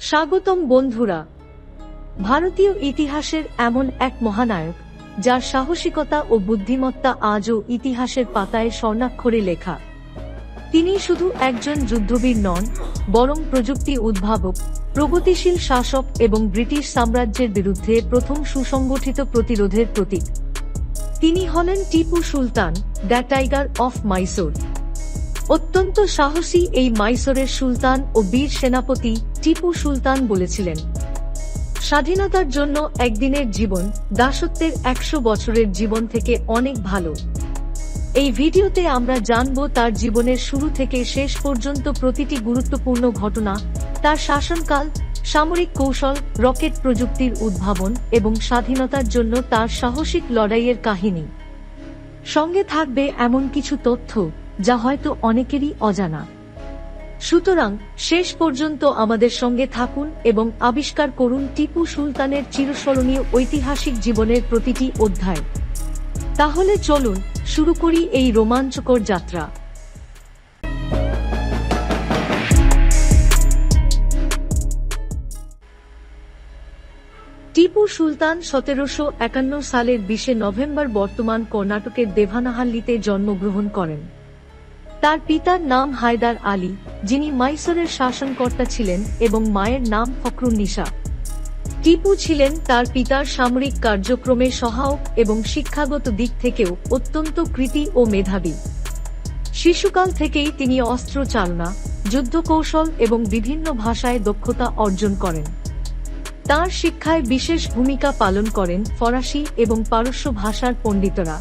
স্বাগতম বন্ধুরা। ভারতীয় ইতিহাসের এমন এক মহানায়ক, যার সাহসিকতা ও বুদ্ধিমত্তা আজও ইতিহাসের পাতায় স্বর্ণাক্ষরে লেখা। তিনি শুধু একজন যুদ্ধবীর নন, বরং প্রযুক্তি উদ্ভাবক, প্রগতিশীল শাসক এবং ব্রিটিশ সাম্রাজ্যের বিরুদ্ধে প্রথম সুসংগঠিত প্রতিরোধের প্রতীক। তিনি হলেন Tipu Sultan, the tiger of Mysore. অত্যন্ত সাহসী এই মাইসোরের সুলতান ও বীর সেনাপতি টিপু সুলতান বলেছিলেন, স্বাধীনতার জন্য একদিনের জীবন দাসত্বের একশো বছরের জীবন থেকে অনেক ভালো। এই ভিডিওতে আমরা জানব তার জীবনের শুরু থেকে শেষ পর্যন্ত প্রতিটি গুরুত্বপূর্ণ ঘটনা, তার শাসনকাল, সামরিক কৌশল, রকেট প্রযুক্তির উদ্ভাবন এবং স্বাধীনতার জন্য তার সাহসিক লড়াইয়ের কাহিনী। সঙ্গে থাকবে এমন কিছু তথ্য যা হয়তো অনেকেরই অজানা। সুতরাং শেষ পর্যন্ত আমাদের সঙ্গে থাকুন এবং আবিষ্কার করুন টিপু সুলতানের চিরস্মরণীয় ঐতিহাসিক জীবনের প্রতিটি অধ্যায়। তাহলে চলুন শুরু করি এই রোমাঞ্চকর যাত্রা। টিপু সুলতান সতেরোশো একান্ন সালের বিশে নভেম্বর বর্তমান কর্ণাটকের দেভানাহাল্লিতে জন্মগ্রহণ করেন। তার পিতার নাম হায়দার আলী, যিনি মাইসরের শাসনকর্তা ছিলেন এবং মায়ের নাম ফখরুন্নিসা টিপু ছিলেন তার পিতার সামরিক কার্যক্রমে সহায়ক এবং শিক্ষাগত দিক থেকেও অত্যন্ত কৃতি ও মেধাবী। শিশুকাল থেকেই তিনি অস্ত্র চালনা, যুদ্ধকৌশল এবং বিভিন্ন ভাষায় দক্ষতা অর্জন করেন। তার শিক্ষায় বিশেষ ভূমিকা পালন করেন ফরাসি এবং পারস্য ভাষার পণ্ডিতরা।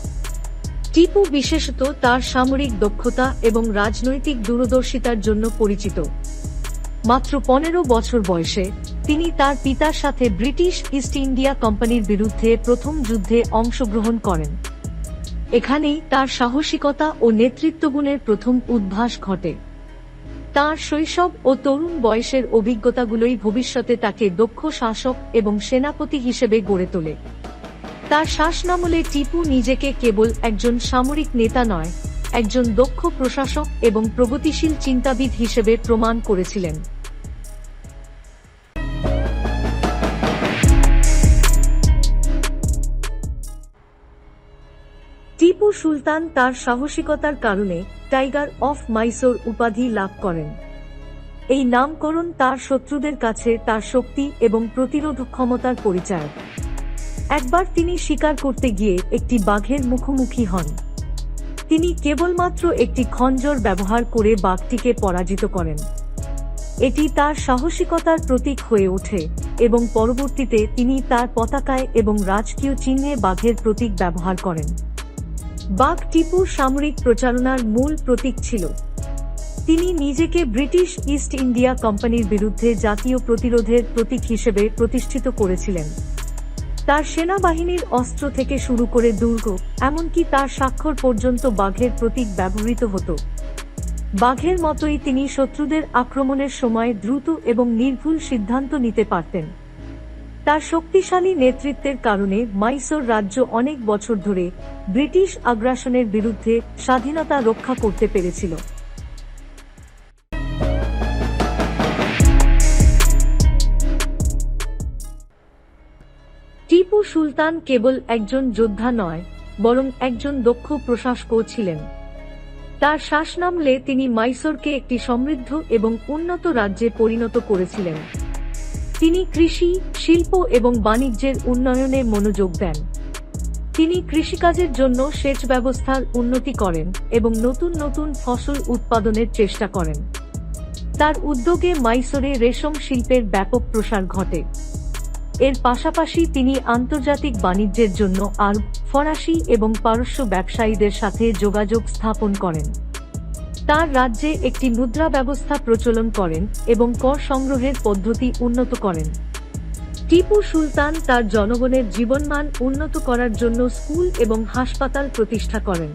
টিপু বিশেষত তার সামরিক দক্ষতা এবং রাজনৈতিক দূরদর্শিতার জন্য পরিচিত। মাত্র পনেরো বছর বয়সে তিনি তার পিতার সাথে ব্রিটিশ ইস্ট ইন্ডিয়া কোম্পানির বিরুদ্ধে প্রথম যুদ্ধে অংশগ্রহণ করেন। এখানেই তার সাহসিকতা ও নেতৃত্বগুণের প্রথম উদ্ভাস ঘটে। তার শৈশব ও তরুণ বয়সের অভিজ্ঞতাগুলোই ভবিষ্যতে তাকে দক্ষ শাসক এবং সেনাপতি হিসেবে গড়ে তোলে। তার শাসনামলে টিপু নিজেকে কেবল একজন সামরিক নেতা নয়, একজন দক্ষ প্রশাসক এবং প্রগতিশীল চিন্তাবিদ হিসেবে প্রমাণ করেছিলেন। টিপু সুলতান তার সাহসিকতার কারণে টাইগার অফ মাইসোর উপাধি লাভ করেন। এই নামকরণ তার শত্রুদের কাছে তার শক্তি এবং প্রতিরোধ ক্ষমতার পরিচয়। একবার তিনি শিকার করতে গিয়ে একটি বাঘের মুখোমুখি হন। তিনি কেবলমাত্র একটি খঞ্জর ব্যবহার করে বাঘটিকে পরাজিত করেন। এটি তার সাহসিকতার প্রতীক হয়ে ওঠে এবং পরবর্তীতে তিনি তার পতাকায় এবং রাজকীয় চিহ্নে বাঘের প্রতীক ব্যবহার করেন। বাঘ টিপুর সামরিক প্রচারণার মূল প্রতীক ছিল। তিনি নিজেকে ব্রিটিশ ইস্ট ইন্ডিয়া কোম্পানির বিরুদ্ধে জাতীয় প্রতিরোধের প্রতীক হিসেবে প্রতিষ্ঠিত করেছিলেন। তার সেনাবাহিনীর অস্ত্র থেকে শুরু করে দুর্গ, এমনকি তার স্বাক্ষর পর্যন্ত বাঘের প্রতীক ব্যবহৃত হতো। বাঘের মতোই তিনি শত্রুদের আক্রমণের সময় দ্রুত এবং নির্ভুল সিদ্ধান্ত নিতে পারতেন। তার শক্তিশালী নেতৃত্বের কারণে মাইসোর রাজ্য অনেক বছর ধরে ব্রিটিশ আগ্রাসনের বিরুদ্ধে স্বাধীনতা রক্ষা করতে পেরেছিল। সুলতান কেবল একজন যোদ্ধা নয়, বরং একজন দক্ষ প্রশাসকও ছিলেন। তার শাসনামলে তিনি মাইসোরকে একটি সমৃদ্ধ এবং উন্নত রাজ্যে পরিণত করেছিলেন। তিনি কৃষি, শিল্প এবং বাণিজ্যের উন্নয়নে মনোযোগ দেন। তিনি কৃষিকাজের জন্য সেচ ব্যবস্থার উন্নতি করেন এবং নতুন নতুন ফসল উৎপাদনের চেষ্টা করেন। তার উদ্যোগে মাইসোরে রেশম শিল্পের ব্যাপক প্রসার ঘটে। এর পাশাপাশি তিনি আন্তর্জাতিক বাণিজ্যের জন্য আরব ফরাসি এবং পারস্য ব্যবসায়ীদের সাথে যোগাযোগ স্থাপন করেন। তার রাজ্যে একটি মুদ্রা ব্যবস্থা প্রচলন করেন এবং কর সংগ্রহের পদ্ধতি উন্নত করেন। টিপু সুলতান তার জনগণের জীবনমান উন্নত করার জন্য স্কুল এবং হাসপাতাল প্রতিষ্ঠা করেন।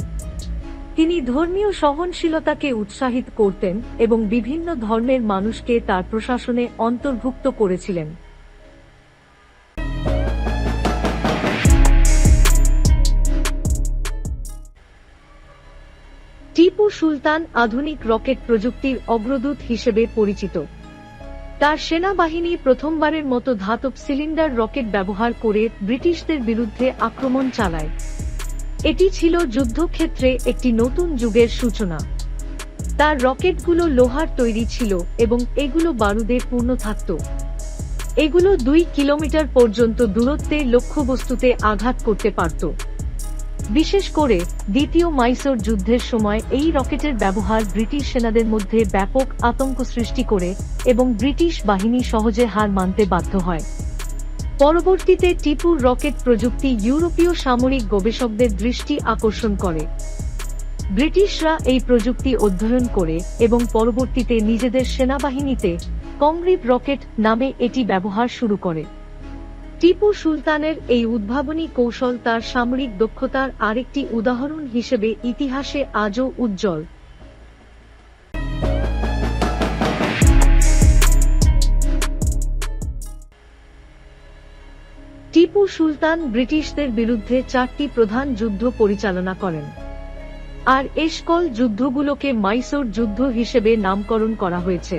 তিনি ধর্মীয় সহনশীলতাকে উৎসাহিত করতেন এবং বিভিন্ন ধর্মের মানুষকে তার প্রশাসনে অন্তর্ভুক্ত করেছিলেন। সুলতান আধুনিক রকেট প্রযুক্তির অগ্রদূত হিসেবে পরিচিত। তার সেনাবাহিনী প্রথমবারের মতো ধাতব সিলিন্ডার রকেট ব্যবহার করে ব্রিটিশদের বিরুদ্ধে আক্রমণ চালায়। এটি ছিল যুদ্ধক্ষেত্রে একটি নতুন যুগের সূচনা। তার রকেটগুলো লোহার তৈরি ছিল এবং এগুলো বারুদে পূর্ণ থাকত। এগুলো দুই কিলোমিটার পর্যন্ত দূরত্বে লক্ষ্যবস্তুতে আঘাত করতে পারত। বিশেষ করে দ্বিতীয় মাইসোর যুদ্ধের সময় এই রকেটের ব্যবহার ব্রিটিশ সেনাদের মধ্যে ব্যাপক আতঙ্ক সৃষ্টি করে এবং ব্রিটিশ বাহিনী সহজে হার মানতে বাধ্য হয়। পরবর্তীতে টিপুর রকেট প্রযুক্তি ইউরোপীয় সামরিক গবেষকদের দৃষ্টি আকর্ষণ করে। ব্রিটিশরা এই প্রযুক্তি অধ্যয়ন করে এবং পরবর্তীতে নিজেদের সেনাবাহিনীতে কংগ্রিপ রকেট নামে এটি ব্যবহার শুরু করে। টিপু সুলতানের এই উদ্ভাবনী কৌশল তার সামরিক দক্ষতার আরেকটি উদাহরণ হিসেবে ইতিহাসে আজও উজ্জ্বল। টিপু সুলতান ব্রিটিশদের বিরুদ্ধে চারটি প্রধান যুদ্ধ পরিচালনা করেন। আর এসকল যুদ্ধগুলোকে মাইসোর যুদ্ধ হিসেবে নামকরণ করা হয়েছে।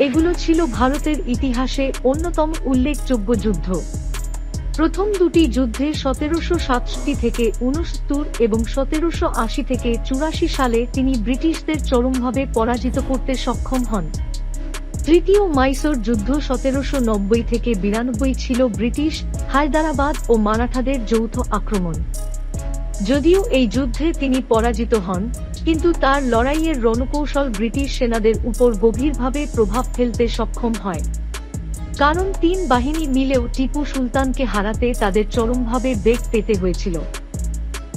এগুলো ছিল ভারতের ইতিহাসে অন্যতম উল্লেখযোগ্য যুদ্ধ। প্রথম দুটি যুদ্ধে সতেরোশো সাতষট্টি থেকে উনসত্তর এবং সতেরোশো আশি থেকে চুরাশি সালে তিনি ব্রিটিশদের চরমভাবে পরাজিত করতে সক্ষম হন। তৃতীয় মাইসোর যুদ্ধ সতেরোশো নব্বই থেকে বিরানব্বই ছিল ব্রিটিশ, হায়দারাবাদ ও মারাঠাদের যৌথ আক্রমণ। যদিও এই যুদ্ধে তিনি পরাজিত হন কিন্তু তার লড়াইয়ের রণকৌশল ব্রিটিশ সেনাদের উপর গভীরভাবে প্রভাব ফেলতে সক্ষম হয়। কারণ তিন বাহিনী মিলেও টিপু সুলতানকে হারাতে তাদের চরমভাবে বেগ পেতে হয়েছিল।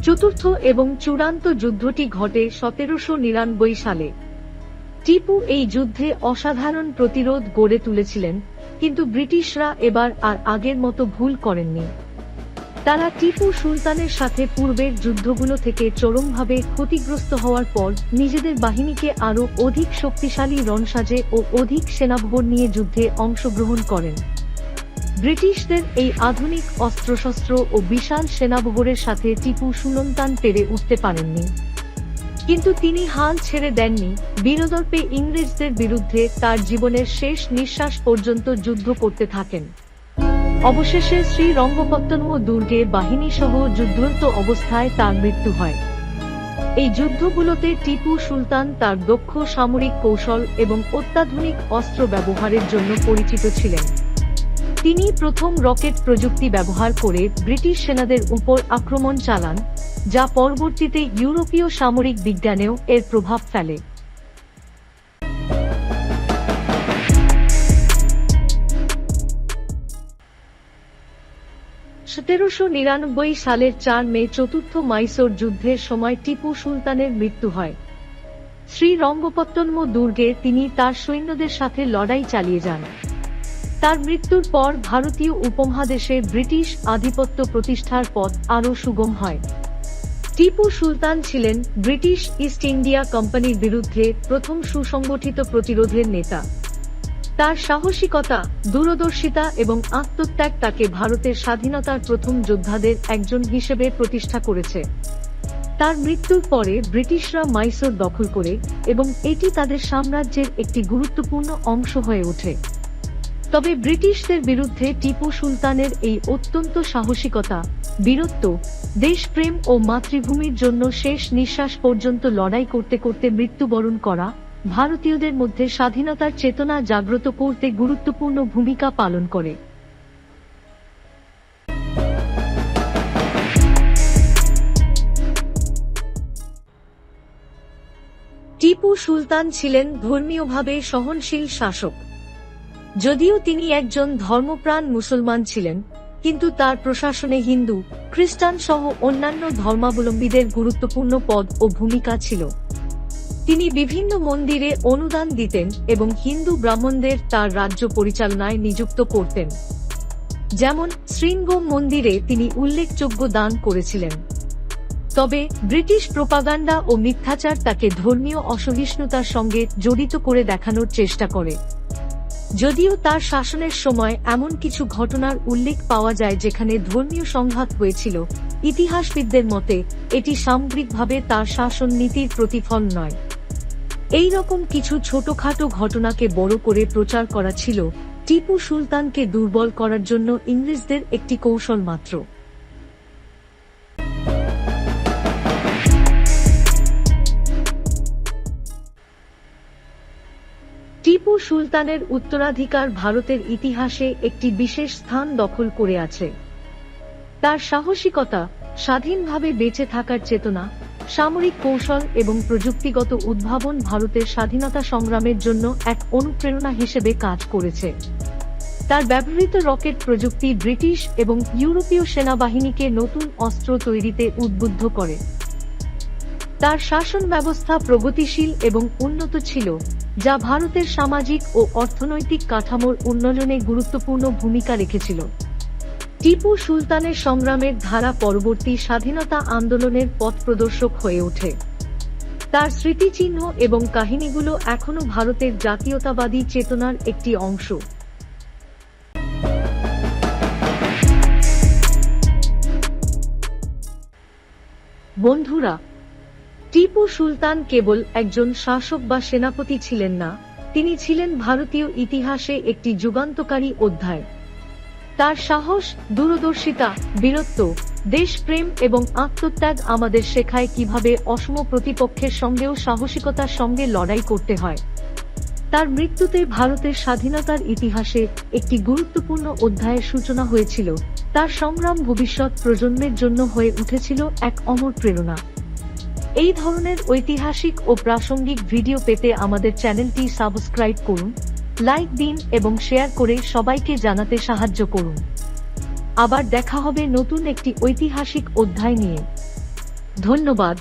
চতুর্থ এবং চূড়ান্ত যুদ্ধটি ঘটে সতেরোশো নিরানব্বই সালে। টিপু এই যুদ্ধে অসাধারণ প্রতিরোধ গড়ে তুলেছিলেন, কিন্তু ব্রিটিশরা এবার আর আগের মতো ভুল করেননি। তারা টিপু সুলতানের সাথে পূর্বের যুদ্ধগুলো থেকে চরমভাবে ক্ষতিগ্রস্ত হওয়ার পর নিজেদের বাহিনীকে আরও অধিক শক্তিশালী রণসাজে ও অধিক সেনাবহর নিয়ে যুদ্ধে অংশগ্রহণ করেন। ব্রিটিশদের এই আধুনিক অস্ত্রশস্ত্র ও বিশাল সেনাবহরের সাথে টিপু সুলতান পেরে উঠতে পারেননি। কিন্তু তিনি হাল ছেড়ে দেননি বীরদর্পে ইংরেজদের বিরুদ্ধে তার জীবনের শেষ নিঃশ্বাস পর্যন্ত যুদ্ধ করতে থাকেন। অবশেষে শ্রীরঙ্গপত্তনম দুর্গে বাহিনী সহ যুদ্ধরত অবস্থায় তার মৃত্যু হয়। এই যুদ্ধগুলোতে টিপু সুলতান তার দক্ষ সামরিক কৌশল এবং অত্যাধুনিক অস্ত্র ব্যবহারের জন্য পরিচিত ছিলেন। তিনি প্রথম রকেট প্রযুক্তি ব্যবহার করে ব্রিটিশ সেনাদের উপর আক্রমণ চালান, যা পরবর্তীতে ইউরোপীয় সামরিক বিজ্ঞানেও এর প্রভাব ফেলে। সতেরোশো নিরানব্বই সালের চার মে চতুর্থ মাইসোর যুদ্ধের সময় টিপু সুলতানের মৃত্যু হয়। শ্রীরঙ্গপত্তনম দুর্গে তিনি তার সৈন্যদের সাথে লড়াই চালিয়ে যান। তার মৃত্যুর পর ভারতীয় উপমহাদেশে ব্রিটিশ আধিপত্য প্রতিষ্ঠার পথ আরও সুগম হয়। টিপু সুলতান ছিলেন ব্রিটিশ ইস্ট ইন্ডিয়া কোম্পানির বিরুদ্ধে প্রথম সুসংগঠিত প্রতিরোধের নেতা। তার সাহসিকতা, দূরদর্শিতা এবং আত্মত্যাগ তাকে ভারতের স্বাধীনতার প্রথম যোদ্ধাদের একজন হিসেবে প্রতিষ্ঠা করেছে। তার মৃত্যুর পরে ব্রিটিশরা মাইসোর দখল করে এবং এটি তাদের সাম্রাজ্যের একটি গুরুত্বপূর্ণ অংশ হয়ে ওঠে। তবে ব্রিটিশদের বিরুদ্ধে টিপু সুলতানের এই অত্যন্ত সাহসিকতা, বীরত্ব, দেশপ্রেম ও মাতৃভূমির জন্য শেষ নিঃশ্বাস পর্যন্ত লড়াই করতে করতে মৃত্যুবরণ করা ভারতীয়দের মধ্যে স্বাধীনতার চেতনা জাগ্রত করতে গুরুত্বপূর্ণ ভূমিকা পালন করে। টিপু সুলতান ছিলেন ধর্মীয়ভাবে সহনশীল শাসক। যদিও তিনি একজন ধর্মপ্রাণ মুসলমান ছিলেন, কিন্তু তার প্রশাসনে হিন্দু, খ্রিস্টান সহ অন্যান্য ধর্মাবলম্বীদের গুরুত্বপূর্ণ পদ ও ভূমিকা ছিল। তিনি বিভিন্ন মন্দিরে অনুদান দিতেন এবং হিন্দু ব্রাহ্মণদের তার রাজ্য পরিচালনায় নিযুক্ত করতেন। যেমন শৃঙ্গম মন্দিরে তিনি উল্লেখযোগ্য দান করেছিলেন। তবে ব্রিটিশ প্রোপাগান্ডা ও মিথ্যাচার তাকে ধর্মীয় অসহিষ্ণুতার সঙ্গে জড়িত করে দেখানোর চেষ্টা করে। যদিও তার শাসনের সময় এমন কিছু ঘটনার উল্লেখ পাওয়া যায় যেখানে ধর্মীয় সংঘাত হয়েছিল, ইতিহাসবিদদের মতে এটি সামগ্রিকভাবে তার শাসন নীতির প্রতিফল নয়। এই রকম কিছু ছোটখাটো ঘটনাকে বড় করে প্রচার করা ছিল টিপু সুলতানকে দুর্বল করার জন্য ইংরেজদের একটি কৌশল মাত্র। টিপু সুলতানের উত্তরাধিকার ভারতের ইতিহাসে একটি বিশেষ স্থান দখল করে আছে। তার সাহসিকতা স্বাধীনভাবে বেঁচে থাকার চেতনা সামরিক কৌশল এবং প্রযুক্তিগত উদ্ভাবন ভারতের স্বাধীনতা সংগ্রামের জন্য এক অনুপ্রেরণা হিসেবে কাজ করেছে। তার ব্যবহৃত রকেট প্রযুক্তি ব্রিটিশ এবং ইউরোপীয় সেনাবাহিনীকে নতুন অস্ত্র তৈরিতে উদ্বুদ্ধ করে। তার শাসন ব্যবস্থা প্রগতিশীল এবং উন্নত ছিল, যা ভারতের সামাজিক ও অর্থনৈতিক কাঠামোর উন্নয়নে গুরুত্বপূর্ণ ভূমিকা রেখেছিল। টিপু সুলতানের সংগ্রামের ধারা পরবর্তী স্বাধীনতা আন্দোলনের পথ প্রদর্শক হয়ে ওঠে। তার স্মৃতিচিহ্ন এবং কাহিনীগুলো এখনও ভারতের জাতীয়তাবাদী চেতনার একটি অংশ। বন্ধুরা, টিপু সুলতান কেবল একজন শাসক বা সেনাপতি ছিলেন না, তিনি ছিলেন ভারতীয় ইতিহাসে একটি যুগান্তকারী অধ্যায়। তার সাহস, দূরদর্শিতা, বীরত্ব, দেশপ্রেম এবং আত্মত্যাগ আমাদের শেখায় কীভাবে অসম প্রতিপক্ষের সঙ্গেও সাহসিকতার সঙ্গে লড়াই করতে হয়। তার মৃত্যুতে ভারতের স্বাধীনতার ইতিহাসে একটি গুরুত্বপূর্ণ অধ্যায়ের সূচনা হয়েছিল। তার সংগ্রাম ভবিষ্যৎ প্রজন্মের জন্য হয়ে উঠেছিল এক অমর প্রেরণা। এই ধরনের ঐতিহাসিক ও প্রাসঙ্গিক ভিডিও পেতে আমাদের চ্যানেলটি সাবস্ক্রাইব করুন। লাইক দিন এবং শেয়ার করে সবাইকে জানাতে সাহায্য করুন। আবার দেখা হবে নতুন একটি ঐতিহাসিক অধ্যায় নিয়ে। ধন্যবাদ।